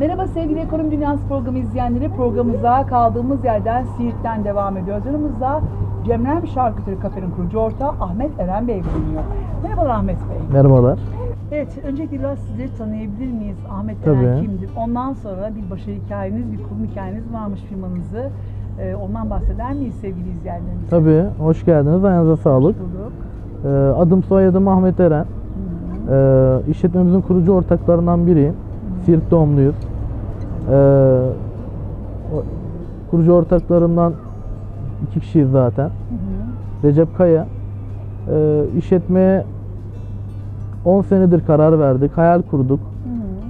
Merhaba sevgili Ekonomi Dünyası programı izleyenleri. Programımıza kaldığımız yerden Siirt'ten devam ediyoruz. Yanımızda Cemrem Şarküteri Kafe'nin kurucu ortağı Ahmet Eren Bey bulunuyor. Merhabalar Ahmet Bey. Merhabalar. Evet, öncelikle biraz sizleri tanıyabilir miyiz? Ahmet Tabii. Eren kimdir? Ondan sonra bir başarı hikayeniz, bir kurum hikayeniz varmış firmanızı. Ee, ondan bahseder miyiz sevgili izleyenlerimiz? Tabii, hoş geldiniz. Ayağınıza sağlık. Bulduk. Ee, adım soyadım Ahmet Eren. Ee, işletmemizin kurucu ortaklarından biriyim. Siirt doğumluyuz. Ee, kurucu ortaklarımdan iki kişiyiz zaten. Hı hı. Recep Kaya. Ee, işletmeye 10 senedir karar verdik, hayal kurduk.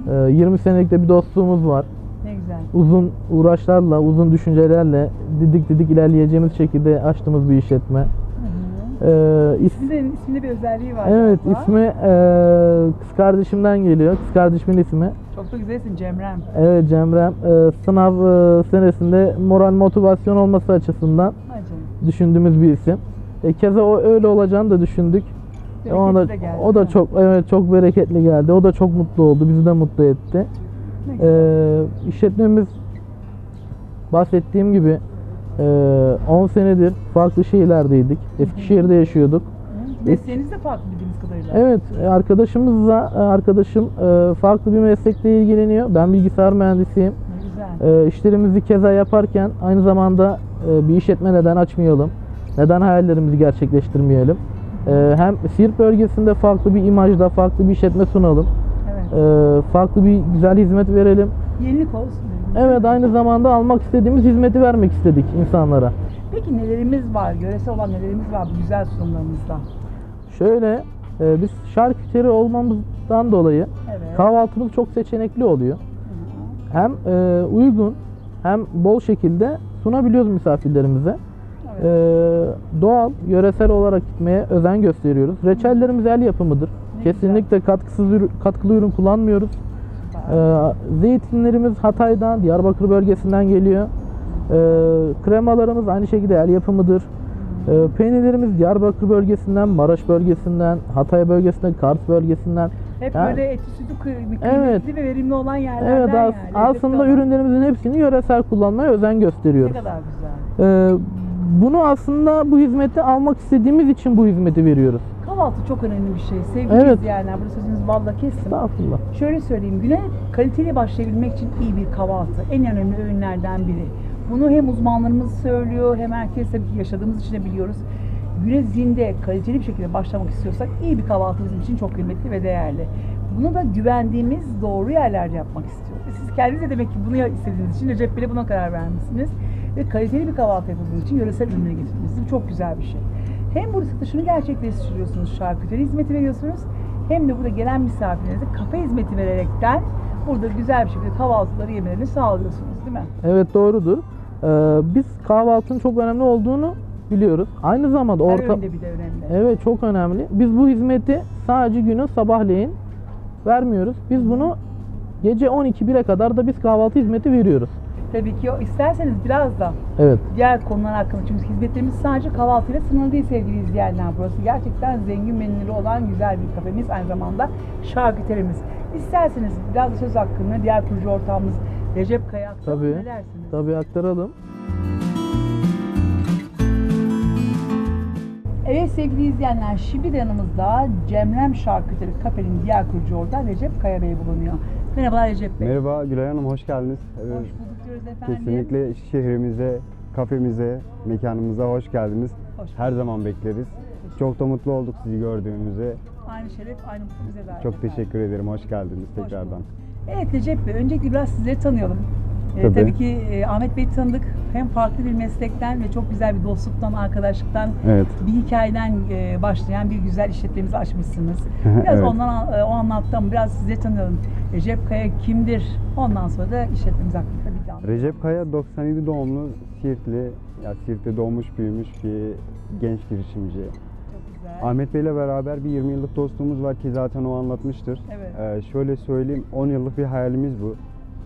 Hı hı. Ee, 20 senelik de bir dostluğumuz var. Ne güzel. Uzun uğraşlarla, uzun düşüncelerle didik didik ilerleyeceğimiz şekilde açtığımız bir işletme. Ee, is- İsminde, isminde bir özelliği var. Evet galiba. ismi eee, kız kardeşimden geliyor. Kız kardeşimin ismi. Çok da güzelsin Cemrem. Evet Cemrem. Eee, sınav eee, senesinde moral motivasyon olması açısından Hadi. düşündüğümüz bir isim. E, keza o öyle olacağını da düşündük. E, ona da, geldi, o da çok evet çok bereketli geldi. O da çok mutlu oldu. Bizi de mutlu etti. Eee işletmemiz bahsettiğim gibi 10 senedir farklı şehirlerdeydik. Eskişehir'de yaşıyorduk. Mesleğiniz de farklı bildiğimiz kadarıyla. Evet, e, arkadaşımızla e, arkadaşım e, farklı bir meslekle ilgileniyor. Ben bilgisayar mühendisiyim. Ne güzel. İşlerimizi keza yaparken aynı zamanda bir işletme neden açmayalım? Neden hayallerimizi gerçekleştirmeyelim? Hem Siirt bölgesinde farklı bir imajda farklı bir işletme sunalım. Evet. Farklı bir güzel hizmet verelim. Yenilik olsun. Evet, aynı zamanda almak istediğimiz hizmeti vermek istedik insanlara. Peki nelerimiz var? Yöresel olan nelerimiz var bu güzel sunumlarımızda? Şöyle, e, biz şarküteri olmamızdan dolayı Evet. kahvaltımız çok seçenekli oluyor. Hı. hem e, uygun hem bol şekilde sunabiliyoruz misafirlerimize. Evet. E, doğal, yöresel olarak gitmeye özen gösteriyoruz. Reçellerimiz el yapımıdır. Ne Kesinlikle katkısız ürün, katkılı ürün kullanmıyoruz. Süper. E, zeytinlerimiz Hatay'dan, Diyarbakır bölgesinden geliyor. E, kremalarımız aynı şekilde el yapımıdır. E, peynirlerimiz Diyarbakır bölgesinden, Maraş bölgesinden, Hatay bölgesinden, Kars bölgesinden. Hep yani- böyle eti sütü kıy- Evet. kıymetli ve verimli olan yerlerden Evet as- yani. Aslında olan. ürünlerimizin hepsini yöresel kullanmaya özen Ne gösteriyoruz. kadar güzel. Ee, bunu aslında bu hizmeti almak istediğimiz için bu hizmeti veriyoruz. Kahvaltı çok önemli bir şey. Sevgili Evet. izleyenler, burada sözünüz balla kestim. Estağfurullah. Şöyle söyleyeyim, güne kaliteli başlayabilmek için iyi bir kahvaltı en önemli öğünlerden biri. Bunu hem uzmanlarımız söylüyor hem herkes tabii ki yaşadığımız için de biliyoruz. Güne zinde, kaliteli bir şekilde başlamak istiyorsak iyi bir kahvaltı bizim için çok kıymetli ve değerli. Bunu da güvendiğimiz doğru yerlerde yapmak istiyoruz. E Siz kendiniz de demek ki bunu istediğiniz için Recep Bey'le buna karar vermişsiniz. Ve kaliteli bir kahvaltı yapıldığı için yöresel ürünleri getirmişsiniz. Bu çok güzel bir şey. Hem burada satışını gerçekleştiriyorsunuz, şarküteri hizmeti veriyorsunuz. Hem de burada gelen misafirlerinize kafe hizmeti vererekten burada güzel bir şekilde kahvaltıları yemelerini sağlıyorsunuz değil mi? Evet doğrudur. Ee, biz kahvaltının çok önemli olduğunu biliyoruz. Aynı zamanda Her orta öğünde bir de önemli. Evet çok önemli. Biz bu hizmeti sadece günün sabahleyin vermiyoruz. Biz bunu gece 12-1'e kadar da biz kahvaltı hizmeti veriyoruz. Tabii ki isterseniz biraz da Evet. diğer konular hakkında çünkü hizmetlerimiz sadece kahvaltıyla sınırlı değil sevgili izleyenler. Burası gerçekten zengin menüleri olan güzel bir kafemiz aynı zamanda şarküterimiz. İsterseniz biraz da söz hakkında diğer kurucu ortağımız Recep Kaya hakkında Tabii. ne dersiniz? Tabii aktaralım. Evet sevgili izleyenler şimdi de yanımızda Cemrem Şarküteri Kafe'nin diğer kurucu ortağı Recep Kaya Bey bulunuyor. Merhabalar Recep Bey. Merhaba Gülay Hanım, hoş geldiniz. Ee, Hoş bulduk diyoruz efendim. Kesinlikle şehrimize, kafemize, mekanımıza hoş geldiniz. Hoş Her zaman bekleriz. Çok da mutlu olduk sizi gördüğümüze. Aynı şeref, aynı mutluluk bize de ait Çok efendim. teşekkür ederim, hoş geldiniz Hoş tekrardan. bulduk. Evet Recep Bey, öncelikle biraz sizleri tanıyalım. Ee, Tabii. tabii ki e, Ahmet Bey'i tanıdık. Hem farklı bir meslekten ve çok güzel bir dostluktan, arkadaşlıktan, Evet. bir hikayeden e, başlayan bir güzel işletmemizi açmışsınız. Biraz Evet. ondan e, o anlattı ama biraz sizleri tanıyalım. Recep Kaya kimdir? Ondan sonra da işletmemiz hakkında Recep Kaya 97 doğumlu Siirtli, ya Siirt'te doğmuş büyümüş bir genç girişimci. Çok güzel. Ahmet Bey'le beraber bir 20 yıllık dostluğumuz var ki zaten o anlatmıştır. Evet. Ee, şöyle söyleyeyim, 10 yıllık bir hayalimiz bu.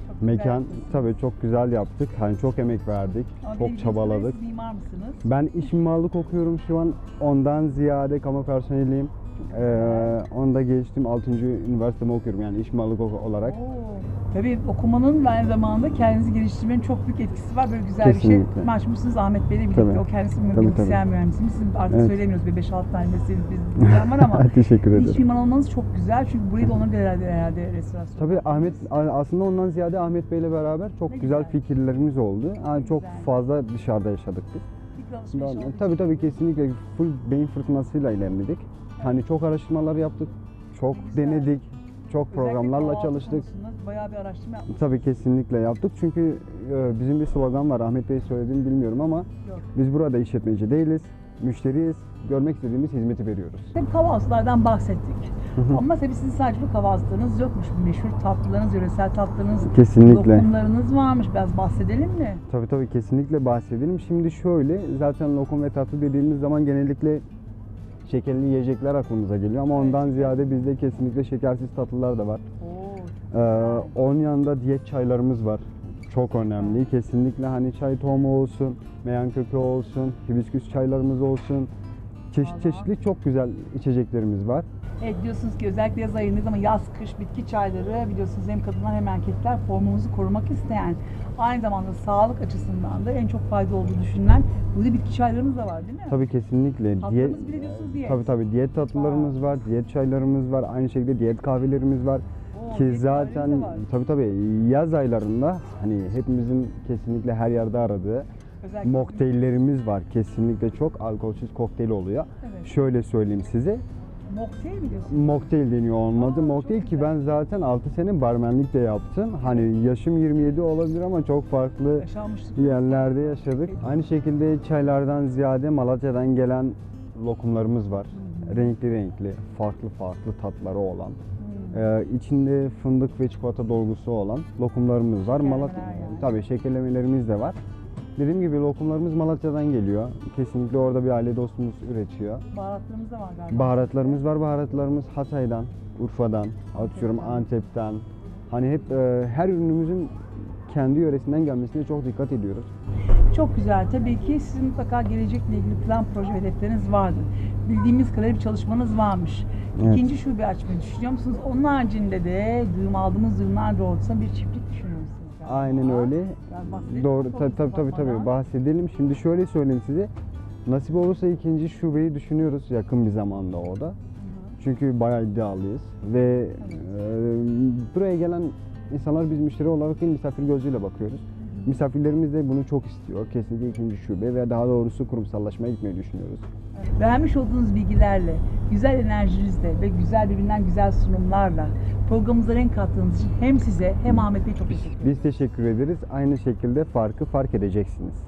Çok Mekan tabii çok güzel yaptık. Hani çok emek verdik, Ama çok çabaladık. siz mimar mısınız? Ben iş mimarlık okuyorum şu an. Ondan ziyade kamu personeliyim. Ee, onu da geçtim 6. üniversitemi okuyorum yani iş oku- olarak. Oo. Tabii okumanın aynı zamanda kendinizi geliştirmenin çok büyük etkisi var. Böyle güzel bir Kesinlikle. şey. Açmışsınız Ahmet Bey'le birlikte. Tabii. O kendisi Tabii, bilgisayar mühendisi. Sizin artık Evet. söylemiyoruz. Bir 5-6 tane mesleğiniz biz var ama Teşekkür ederim. iç mimar olmanız çok güzel. Çünkü burayı da ona göre herhalde, herhalde restorasyon. Tabii Ahmet aslında ondan ziyade Ahmet Bey'le beraber çok Ne güzel, güzel. fikirlerimiz oldu. Yani çok güzel. fazla dışarıda yaşadık biz. Fikir alışverişi Ben- oldu. tabii tabii kesinlikle full beyin fırtınasıyla ilerledik. Hani çok araştırmalar yaptık, çok Güzel. denedik, çok Özellikle programlarla çalıştık. Bayağı bir araştırma yapmışsınız. Tabii kesinlikle yaptık çünkü e, bizim bir slogan var. Ahmet Bey söylediğini bilmiyorum ama Yok. biz burada işletmeci değiliz, müşteriyiz. Görmek istediğimiz hizmeti veriyoruz. Tabii kahvaltılardan bahsettik. Ama tabii sizin sadece bu kahvaltılarınız yokmuş. Meşhur tatlılarınız, yöresel tatlılarınız, Kesinlikle. lokumlarınız varmış. Biraz bahsedelim mi? Tabii tabii kesinlikle bahsedelim. Şimdi şöyle zaten lokum ve tatlı dediğimiz zaman genellikle şekerli yiyecekler aklımıza geliyor ama ondan ziyade bizde kesinlikle şekersiz tatlılar da var. Oo, Ee, onun yanında diyet çaylarımız var. Çok önemli. Kesinlikle hani çay tohumu olsun, meyan kökü olsun, hibisküs çaylarımız olsun. Çeşit çeşitli çok güzel içeceklerimiz var. Evet diyorsunuz ki özellikle yaz ayındayız ama yaz kış bitki çayları biliyorsunuz hem kadınlar hem erkekler formumuzu korumak isteyen aynı zamanda sağlık açısından da en çok fayda olduğu düşünülen burada bitki çaylarımız da var değil mi? Tabii kesinlikle Tatlımız bile diyorsunuz diyet. Tabii tabii diyet tatlılarımız var, diyet çaylarımız var, aynı şekilde diyet kahvelerimiz var. Oo, Ki diyet kahvelerimiz zaten var. tabii tabii yaz aylarında hani hepimizin kesinlikle her yerde aradığı Özellikle- mokteyllerimiz var. Kesinlikle çok alkolsüz kokteyl oluyor. Evet. Şöyle söyleyeyim size. Mocktail mi diyorsunuz? Mocktail deniyor onun adı. Mocktail ki ben zaten 6 sene barmenlik de yaptım. Hani yaşım 27 olabilir ama çok farklı Yaşanmışlık. yerlerde yaşadık. Aynı şekilde çaylardan ziyade Malatya'dan gelen lokumlarımız var. Renkli renkli, farklı farklı tatları olan. Ee, içinde fındık ve çikolata dolgusu olan lokumlarımız var. Malatya, yani. tabii şekerlemelerimiz de var. Dediğim gibi lokumlarımız Malatya'dan geliyor. Kesinlikle orada bir aile dostumuz üretiyor. Baharatlarımız da var galiba. Baharatlarımız var. Baharatlarımız Hatay'dan, Urfa'dan, atıyorum Antep'ten. Hani hep e, her ürünümüzün kendi yöresinden gelmesine çok dikkat ediyoruz. Çok güzel. Tabii ki sizin mutlaka gelecekle ilgili plan, proje ve hedefleriniz vardır. Bildiğimiz kadarıyla bir çalışmanız varmış. Evet. İkinci şube açmayı düşünüyor musunuz? Onun haricinde de duyum aldığımız duyumlar doğrultusunda bir çiftlik düşünüyor? Aynen öyle. Doğru, tabii tabii tabii tabii bahsedelim. Şimdi şöyle söyleyeyim size. Nasip olursa ikinci şubeyi düşünüyoruz yakın bir zamanda o da. Çünkü bayağı iddialıyız ve e, buraya gelen insanlar biz müşteri olarak değil misafir gözüyle bakıyoruz. Misafirlerimiz de bunu çok istiyor. Kesinlikle ikinci şube ve daha doğrusu kurumsallaşmaya gitmeyi düşünüyoruz. Vermiş olduğunuz bilgilerle, güzel enerjinizle ve güzel birbirinden güzel sunumlarla programımıza renk kattığınız için hem size hem Ahmet Bey çok teşekkür ederim. Biz teşekkür ederiz. Aynı şekilde farkı fark edeceksiniz.